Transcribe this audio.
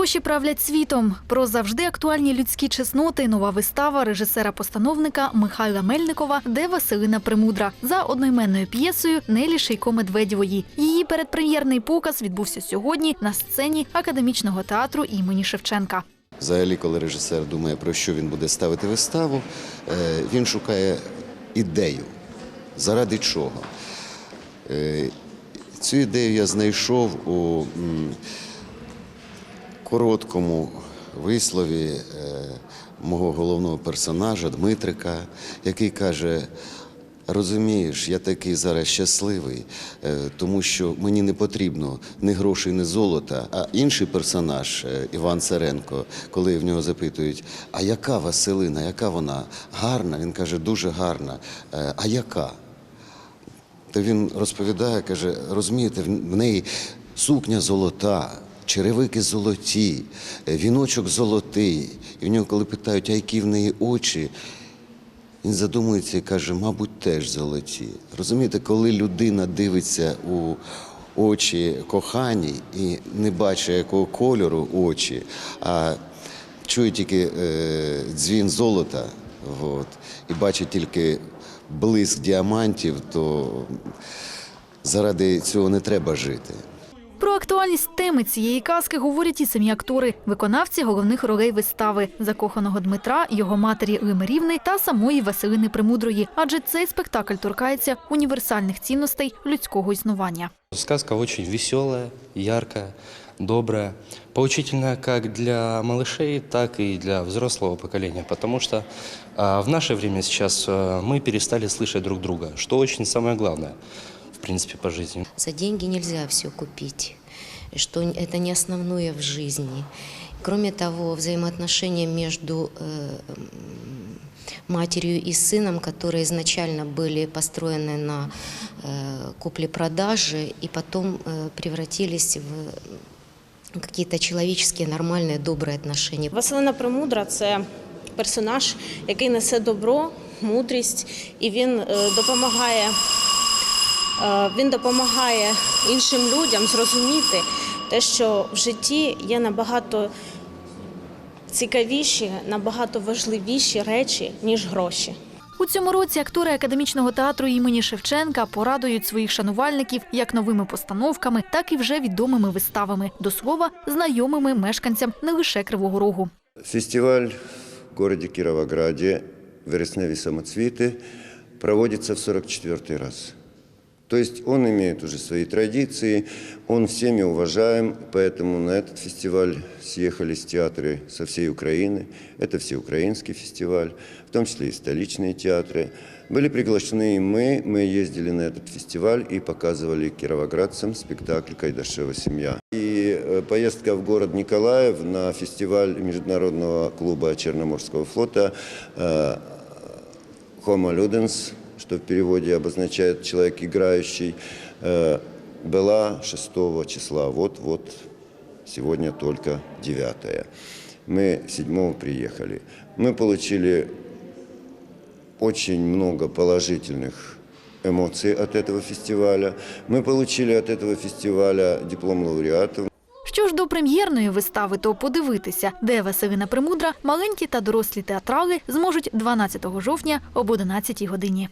Гроші правлять світом. Про завжди актуальні людські чесноти. Нова вистава режисера-постановника Михайла Мельникова, де Василина Премудра за одноіменною п'єсою Нелі Шейко Медведєвої. Її передпрем'єрний показ відбувся сьогодні на сцені академічного театру імені Шевченка. Взагалі, коли режисер думає, про що він буде ставити виставу, е, він шукає ідею. Заради чого? Е, Цю ідею я знайшов у короткому вислові е, мого головного персонажа Дмитрика, який каже. Розумієш, я такий зараз щасливий, е, тому що мені не потрібно ні грошей, ні золота. А інший персонаж, е, Іван Царенко, коли в нього запитують, а яка Василина, яка вона? Гарна? Він каже, дуже гарна. «Е, А яка? То він розповідає, каже, розумієте, в неї сукня золота, черевики золоті, е, віночок золотий. І в нього, коли питають, а які в неї очі, він задумується і каже, мабуть, теж золоті. Розумієте, коли людина дивиться у очі коханій і не бачить, якого кольору очі, а чує тільки е, дзвін золота, от, і бачить тільки блиск діамантів, то заради цього не треба жити. Про актуальність теми цієї казки говорять і самі актори, виконавці головних ролей вистави закоханого Дмитра, його матері Лимирівни та самої Василини Премудрої. Адже цей спектакль торкається універсальних цінностей людського існування. Сказка очень веселая, яркая, добрая, поучительная как для малышей, так и для взрослого поколения, потому что а, в наше время сейчас а, мы перестали слышать друг друга, что очень самое главное, в принципе, по жизни. За деньги нельзя все купить, и что это не основное в жизни. Кроме того, взаимоотношения между э, м, матерью и сыном, которые изначально были построены на э, купле-продаже и потом э, превратились в какие-то человеческие, нормальные, добрые отношения. Василина Премудра це персонаж, який несе добро, мудрість, і він е, допомагає, е, він допомагає іншим людям зрозуміти те, що в житті є набагато цікавіші, набагато важливіші речі, ніж гроші. У цьому році актори академічного театру імені Шевченка порадують своїх шанувальників як новими постановками, так і вже відомими виставами. До слова, знайомими мешканцям не лише Кривого Рогу. Фестиваль в городе Кировограде «Вересневі самоцветы» проводится в 44 раз. То есть он имеет уже свои традиции, он всеми уважаем, поэтому на этот фестиваль съехались театры со всей Украины. Это всеукраинский фестиваль, в том числе и столичные театры. Были приглашены и мы, мы ездили на этот фестиваль и показывали кировоградцам спектакль «Кайдашева семья». И э, поездка в город Николаев на фестиваль Международного клуба Черноморского флота э, Homo Ludens, что в переводе обозначает «человек играющий», э, была 6 числа. Вот-вот сегодня только 9. Мы 7 приехали. Мы получили очень много положительных эмоций от этого фестиваля. Мы получили от этого фестиваля диплом лауреатов. Що ж до прем'єрної вистави, то подивитися, де Василина Премудра, маленькі та дорослі театрали зможуть 12 жовтня об 11 годині.